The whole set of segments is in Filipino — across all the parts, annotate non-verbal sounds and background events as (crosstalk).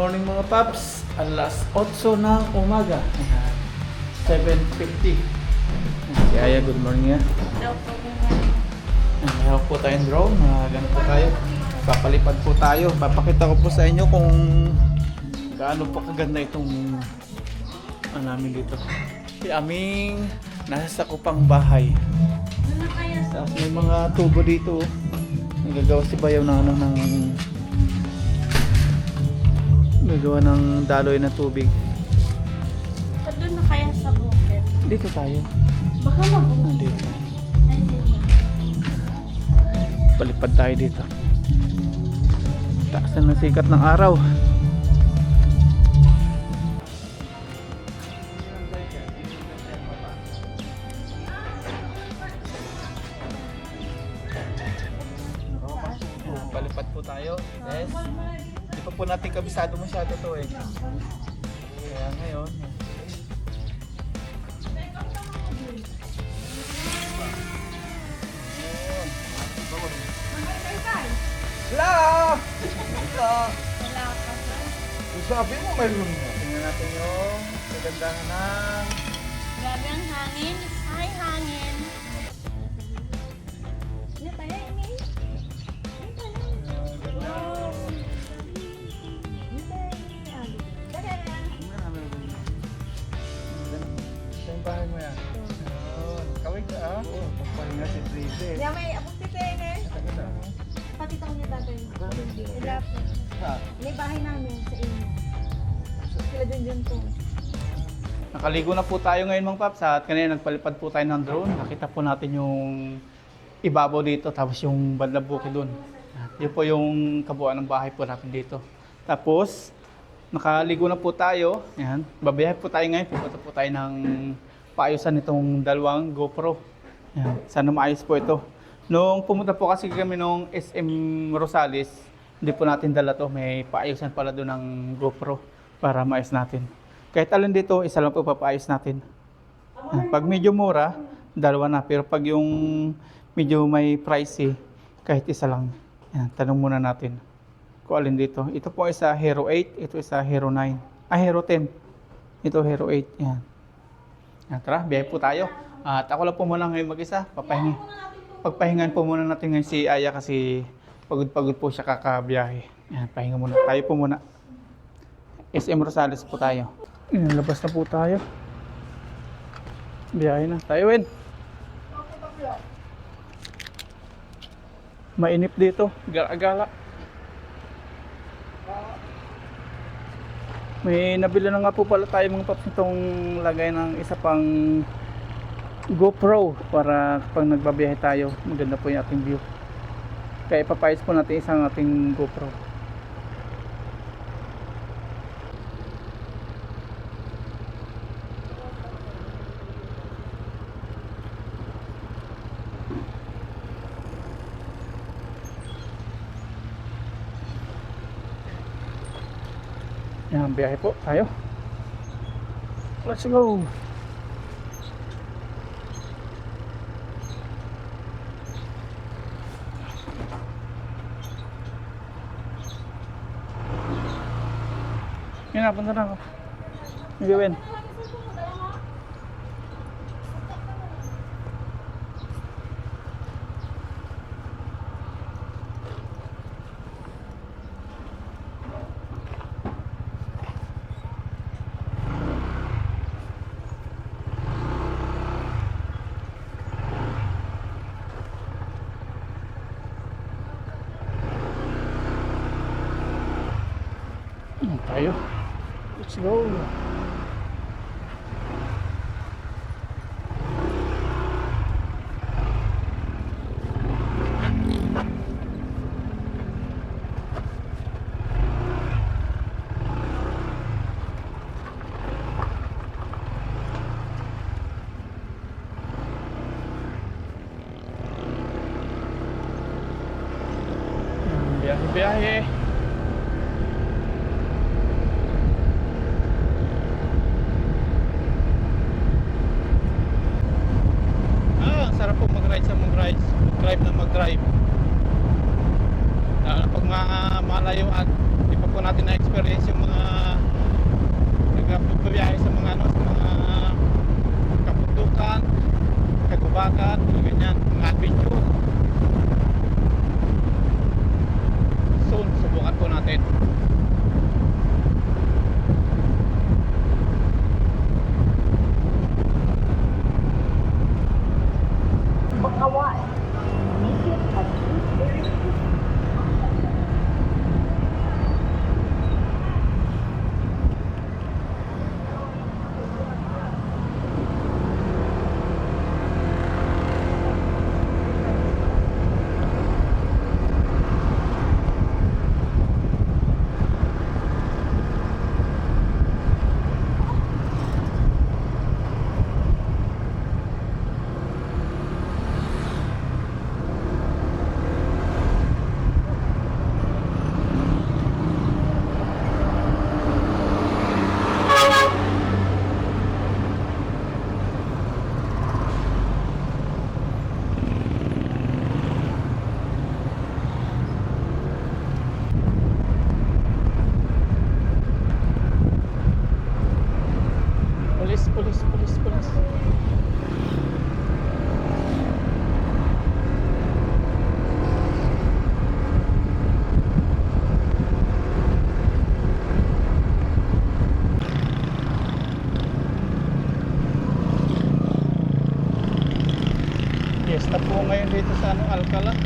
morning mga paps. Alas 8 ng umaga. Ayan. 7.50. Si Aya, good morning nga. Daw po Ayan, Mayroon po tayong drone. Uh, ganun po tayo. Papalipad po tayo. Papakita ko po sa inyo kung gaano po kaganda itong ano namin dito. Yung aming nasa sakupang bahay. Tapos may mga tubo dito. oh. Nagagawa si Bayaw ng ano ng nagagawa ng daloy na tubig. Sa doon na kaya sa bukid? Dito tayo. Baka mabukid. Nandito. Ay, hindi na. Palipad tayo dito. Taas na ng sikat ng araw. Papahinga si Tride. Yan, may abot si Tene. Pati taong niya tatay. Po. Ha? May bahay namin sa inyo. Sila dun dun po. Nakaligo na po tayo ngayon mga paps at kanina nagpalipad po tayo ng drone. Nakita po natin yung ibabaw dito tapos yung bandang bukid doon. Yun po yung kabuuan ng bahay po natin dito. Tapos nakaligo na po tayo. Yan. Babiyahe po tayo ngayon. Pupunta po tayo ng paayusan nitong dalawang GoPro. Yan. Sana maayos po ito. Nung pumunta po kasi kami nung SM Rosales, hindi po natin dala to. May paayusan pala doon ng GoPro para maayos natin. Kahit alin dito, isa lang po papaayos natin. Ah, Pag medyo mura, dalawa na. Pero pag yung medyo may pricey, kahit isa lang. Yan, tanong muna natin kung alin dito. Ito po isa Hero 8, ito isa Hero 9. Ah, Hero 10. Ito Hero 8. Yan. Yan, tara, biyahe po tayo. At ako lang po muna ngayon mag-isa. Papahingi. Pagpahingan po muna natin ngayon si Aya kasi pagod-pagod po siya kakabiyahe. Yan, pahinga muna. Tayo po muna. SM Rosales po tayo. Yan, labas na po tayo. Biyahe na. Tayo, Wen. Mainip dito. Gala-gala. May nabili na nga po pala tayo mga paps lagay ng isa pang GoPro para pag nagbabiyahe tayo, maganda po yung ating view. Kaya ipapayos po natin isang ating GoPro. Yan, biyahe po tayo. Let's go! Yan, napunta na ako. Gawin. Yan tayo. Let's go. Yan, alkala.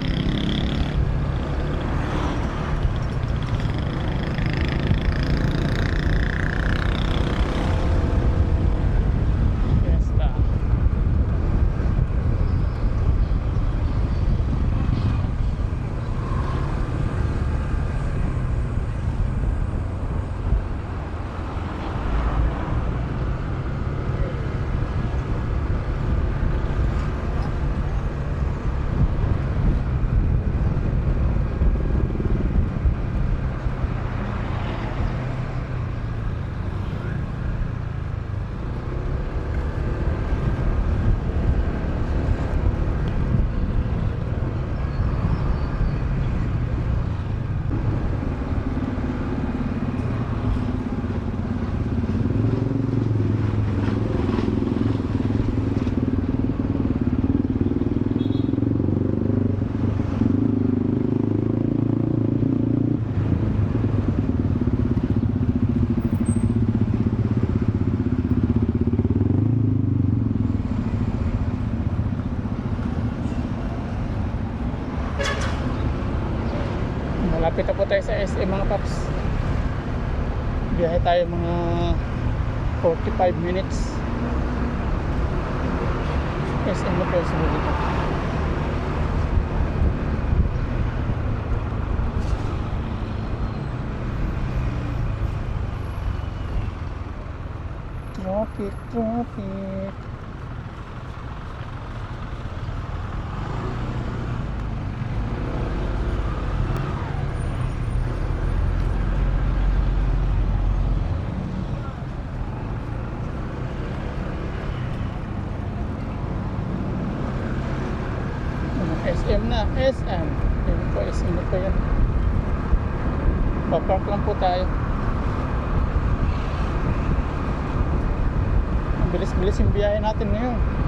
Malapit na po tayo sa SM mga paps. Biyahe tayo mga 45 minutes. SM na po sa dito. Traffic, traffic. Mabilis yung biyahe natin ngayon.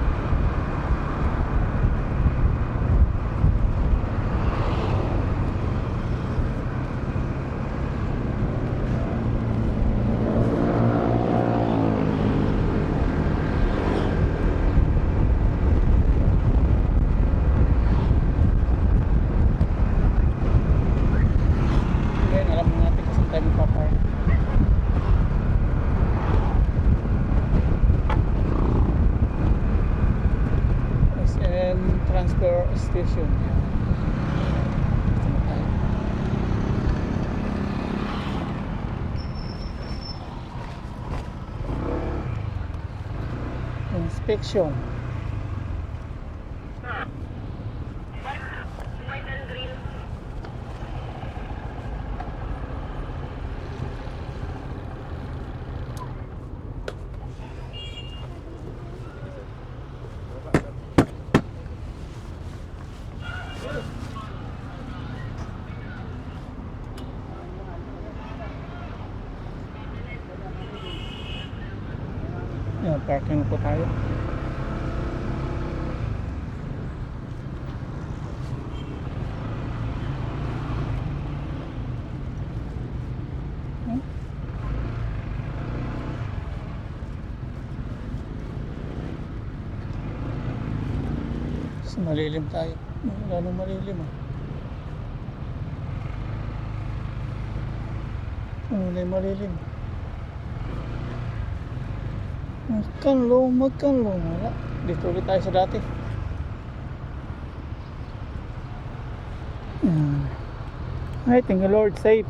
dirección. parking ko tayo. Malilim tayo. Wala nang malilim ah. Wala yung malilim. Magkanlo, magkanlo. Wala. Dito ulit tayo sa dati. Ay, thank you Lord, safe.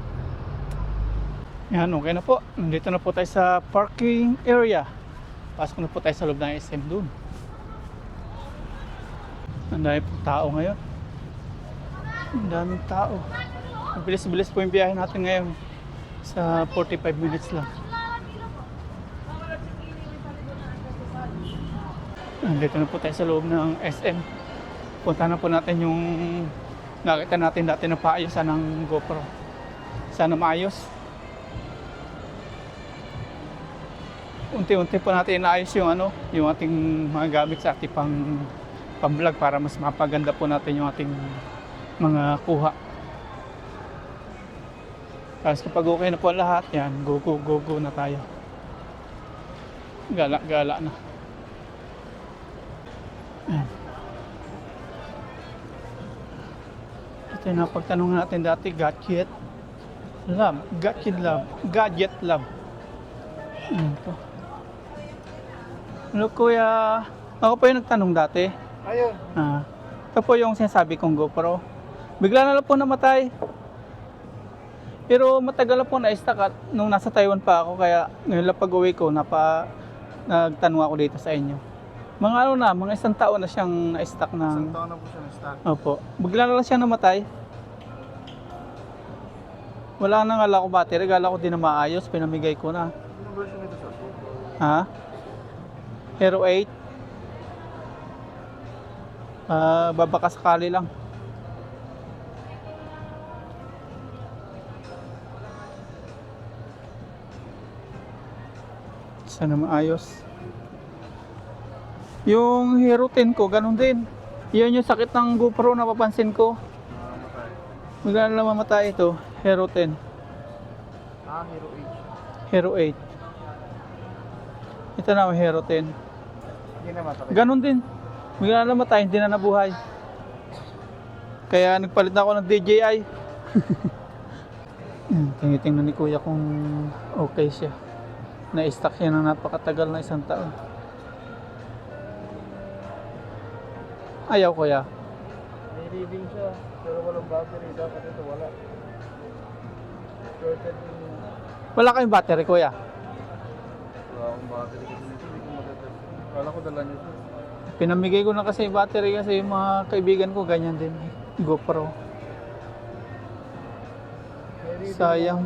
Yan, okay na po. Nandito na po tayo sa parking area. Pasok na po tayo sa loob ng SM dun. Ang dami po tao ngayon. Ang daming tao. Bilis-bilis po yung biyahe natin ngayon. Sa 45 minutes lang. Nandito na po tayo sa loob ng SM. Punta na po natin yung nakita natin dati na paayusan ng GoPro. Sana maayos. Unti-unti po natin inaayos yung ano, yung ating mga gamit sa ating pang pang-vlog para mas mapaganda po natin yung ating mga kuha. Tapos kapag okay na po lahat, yan, go go go go na tayo. Gala gala na. Ito yung napagtanong natin dati, gadget lab, gadget lab, gadget lab. Yan po. Hello kuya, ako po yung nagtanong dati. Ayun. Ah, ito po yung sinasabi kong GoPro. Bigla na lang po namatay. Pero matagal na po na-stuck at nung nasa Taiwan pa ako kaya ngayon lang pag-uwi ko napa nagtanong ako dito sa inyo. Mga ano na, mga isang taon na siyang na-stuck na. Isang taon na po siya na-start. Opo. Bigla na lang siya namatay. Wala nang ala ko battery, gala ko din na maayos, pinamigay ko na. Anong version nito sir? Ha? Hero 8. Ah, babaka sakali lang. Sana maayos. Yung Hero 10 ko, ganun din. Yan yung sakit ng GoPro na papansin ko. Namamatay. Bigla na mamatay ito. Hero 10. Ah, Hero H. Hero 8. Ito na, Hero 10. Hindi na matakit. Ganon din. Bigla na namatay, hindi na nabuhay. Kaya nagpalit na ako ng DJI. (laughs) Tinitingnan ni kuya kung okay siya. Na-stuck siya ng napakatagal na isang taon. Ayaw kuya. May reading siya, pero walang battery. Dapat ito wala. Shorted yung... Wala kayong battery kuya. Wala akong battery kasi. Hindi ko. Kala ko dala niyo sir. Pinamigay ko na kasi yung battery kasi yung mga kaibigan ko ganyan din. GoPro. May reading Sayang.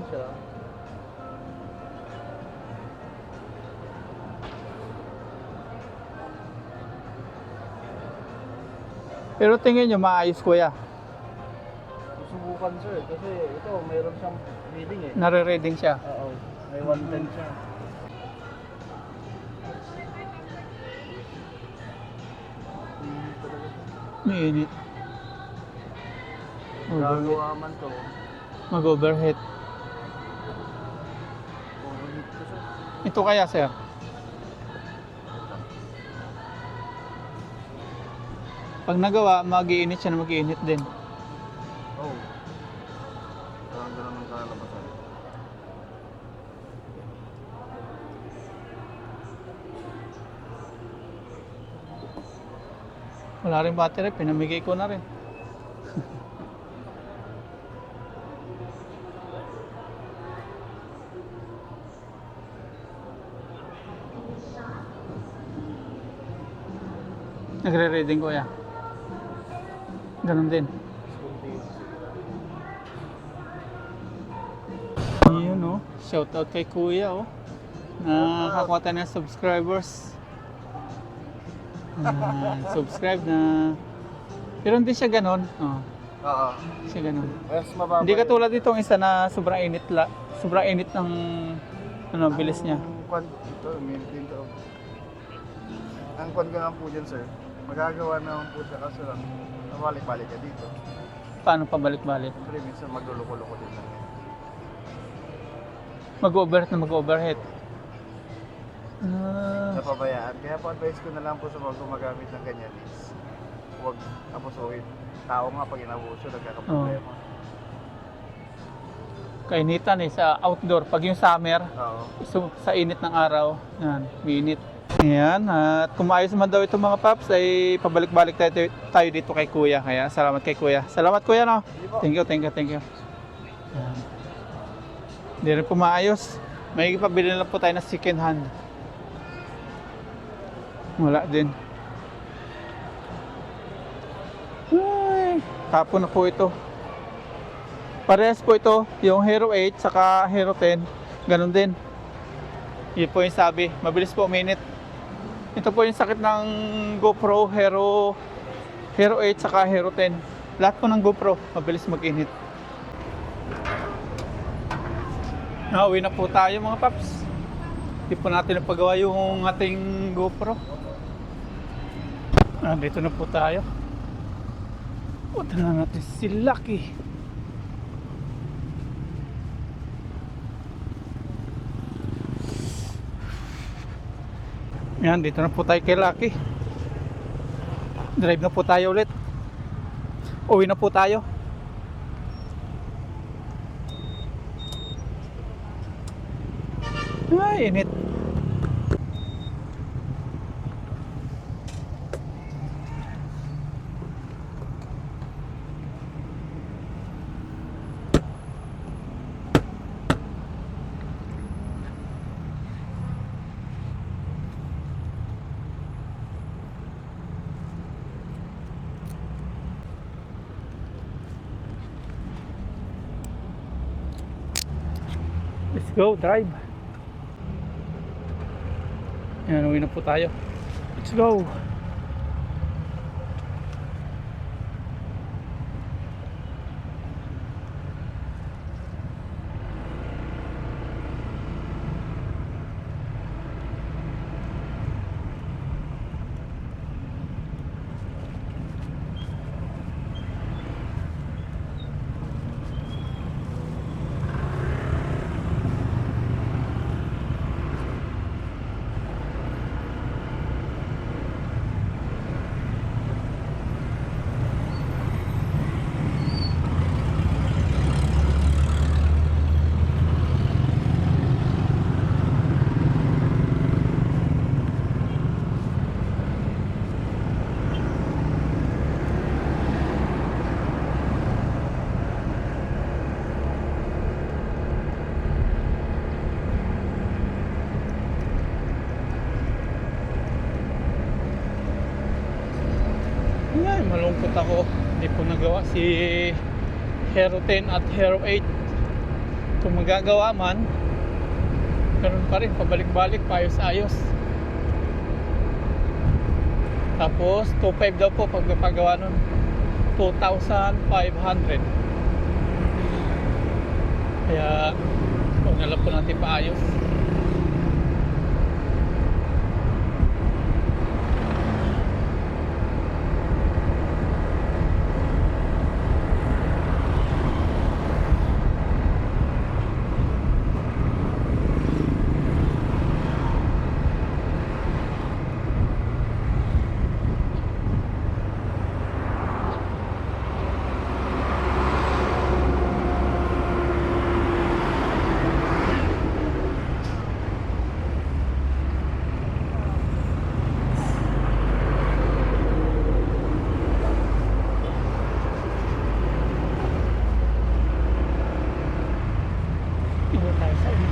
Pero tingin nyo maayos kuya. Susubukan sir. Kasi ito, mayroon siyang reading eh. Nare-reading siya. Oo. May 110 siya. Mainit. Overheat. Gagawa man to. Mag-overheat. Overheat ko siya. Ito kaya sir? Pag nagawa, mag-iinit siya na mag-iinit din. Oh. Parang ganun ang kalabasan. Wala rin battery, pinamigay ko na rin. (laughs) Nagre-reading ko ya. Ganun din. Yun oh. Shout out kay kuya oh. Nakakakuha tayo ng subscribers. Ah, subscribe na. Pero hindi siya ganon. Oh, Oo. siya ganon. Mas mababa. Hindi katulad itong isa na sobrang init la, sobrang init ng ano bilis niya. Ang kwan- Ito, maintain to. ang kwan ko lang po dyan, sir. Magagawa naman po siya kaso lang. Mabalik-balik ka dito. Paano pabalik-balik? Pero minsan magluloko-loko din lang yan. Mag-overhead na mag-overhead. Ah, Napabayaan. Kaya po advice ko na lang po sa mga gumagamit ng ganyan is huwag abusuhin. Tao nga pag inabuso, nagkakaproblema. kainitan eh sa outdoor. Pag yung summer, Oo. so, sa init ng araw, yan, minit. Ayan, at kung maayos man daw itong mga paps, ay pabalik-balik tayo, tayo dito kay Kuya. Kaya salamat kay Kuya. Salamat Kuya, no? Thank you, thank you, thank you. Ayan. Hindi rin po maayos. May pabili na lang po tayo ng second hand. Wala din. Ay, tapon na po ito. Parehas po ito, yung Hero 8 saka Hero 10, ganun din. Yun po yung sabi, mabilis po uminit. Ito po yung sakit ng GoPro Hero Hero 8 saka Hero 10. Lahat po ng GoPro, mabilis mag-init. Nauwi na po tayo mga paps. Hindi po natin napagawa yung ating GoPro. Ah, na po tayo. Punta na natin si Lucky. Yan, dito na po tayo kay Lucky. Drive na po tayo ulit. Uwi na po tayo. Ay, init. Let's go, drive. Yan, uwi na po tayo. Let's go. Ay, malungkot ako. Hindi po nagawa si Hero 10 at Hero 8. Kung magagawa man, ganun pa rin, pabalik-balik, paayos-ayos. Tapos, 2.5 daw po pag napagawa nun. 2,500. Kaya, huwag na lang po natin paayos. Iba tayo sa inyo.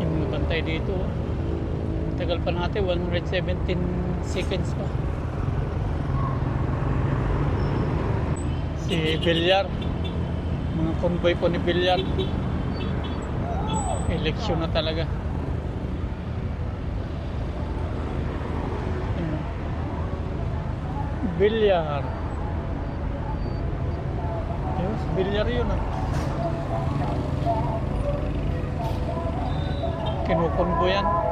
Yung mga bantay dito, tagal pa natin, 117 seconds pa. Si Villar, mga convoy po ni Villar. Eleksyon na talaga. Bilyar. Ayun, bilyar yun ah. Kinukunbo yan.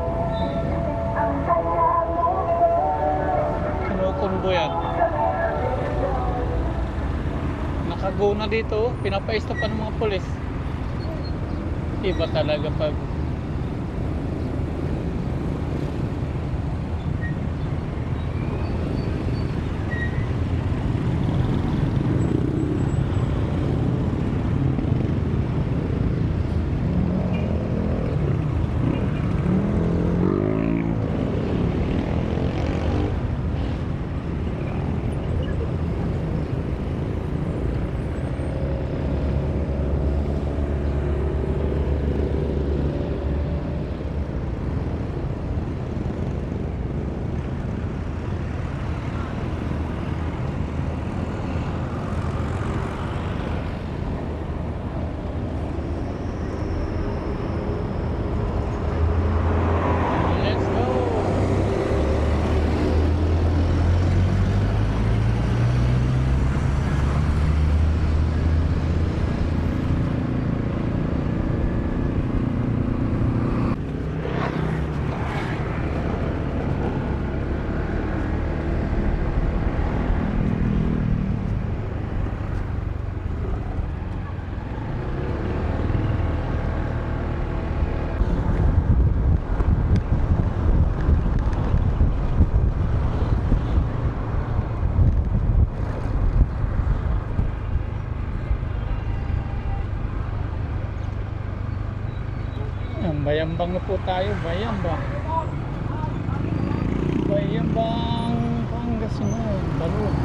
Nakago na dito, pinapaista pa ng mga polis. Iba talaga pag Let's go! Yan, bayambang na po tayo, bayambang. Bayambang Pangasinan, Balo.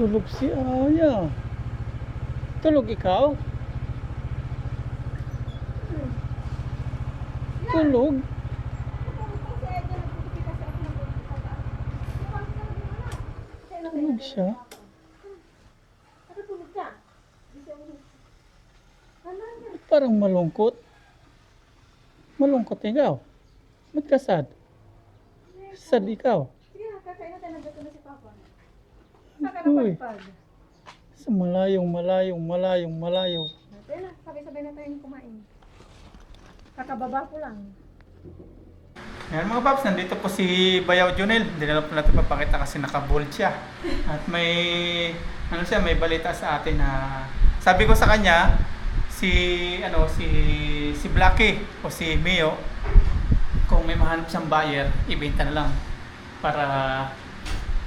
Tulog si Aya. Tulog ikaw? Tulog. Tulog siya. Parang malungkot. Malungkot ikaw. Ba't ka sad? Sad ikaw. Sige na, kakain na tayo. Nandito na si Papa. Uy. Sa malayong, malayong, malayong, malayo. Tayo na, sabay-sabay na tayong kumain. Kakababa ko lang. Ayan mga paps, nandito po si Bayaw Junel. Hindi na lang po natin papakita kasi nakabold siya. At may, ano siya, may balita sa atin na sabi ko sa kanya, si, ano, si, si Blacky o si Mio, kung may mahanap siyang buyer, ibenta na lang. Para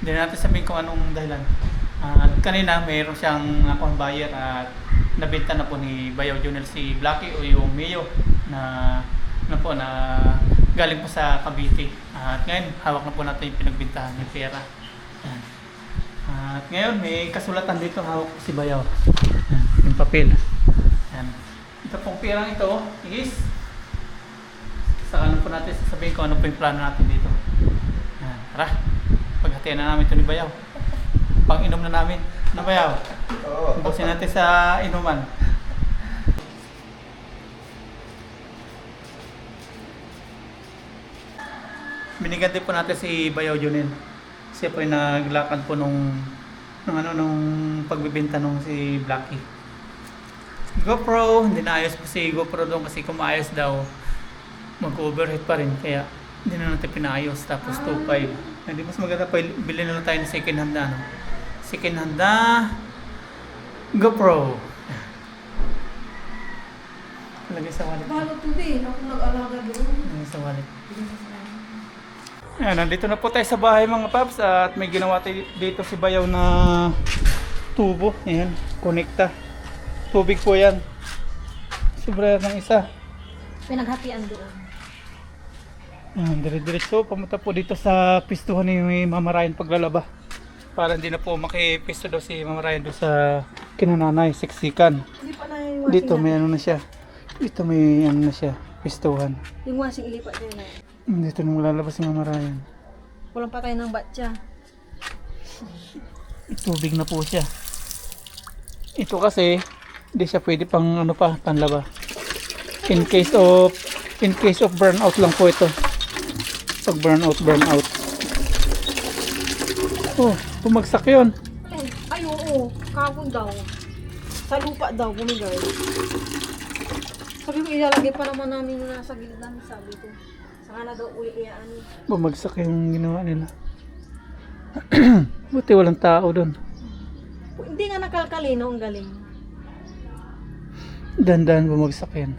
hindi na natin sabihin kung anong dahilan. At kanina, mayroon siyang akong buyer at nabenta na po ni Bayaw Junel si Blacky o yung Mio na na po na galing po sa Cavite. At ngayon, hawak na po natin yung pinagbintahan ng pera. Yan. At ngayon, may kasulatan dito hawak po si Bayaw. Yan, yung papel. Yan. Ito pong perang ito is sa ano po natin sasabihin kung ano po yung plano natin dito. Yan. Tara, paghatian na namin ito ni Bayaw. Pang inom na namin. Ano Bayaw? Oo. Ubusin natin sa inuman. Binigyan din po natin si Bayaw Junel. Siya po yung naglakad po nung, nung ano, nung pagbibenta nung si Blacky. GoPro, hindi naayos po si GoPro doon kasi kung maayos daw, mag-overhead pa rin. Kaya hindi na natin pinaayos. Tapos 2.5. Hindi mas maganda pa, bilhin na lang tayo ng second hand na ano. Second hand na GoPro. Lagay sa wallet. Balo today, ako nag-alaga doon. Lagay sa wallet. Ayan, nandito na po tayo sa bahay mga paps at may ginawa tayo dito si Bayaw na tubo. Ayan, konekta. Tubig po yan. Sobra ng isa. Pinaghatian doon. Ayan, dire-diretso. Pumunta po dito sa pistuhan ni Mama Ryan paglalaba. Para hindi na po makipisto daw si Mama Ryan doon sa kinananay, siksikan. Hindi pa na yung Dito may ano na siya. Dito may ano na siya, pistuhan. Yung washing ilipat din na. Dito nung lalabas si Mama Ryan. Walang patay ng batya. Tubig na po siya. Ito kasi, hindi siya pwede pang ano pa, panlaba. In case of, in case of burnout lang po ito. Pag burnout, burnout. Oh, bumagsak yun. Ay, oo. Kagod daw. Sa lupa daw, bumigay. Sabi ko, ilalagay pa naman namin yung nasa gilid namin, sabi ko. Saka na daw uwi iyaan. Bumagsak yung ginawa nila. (clears throat) Buti walang tao doon. Hindi nga nakalkalino, ang galing. Dandan bumagsak yan.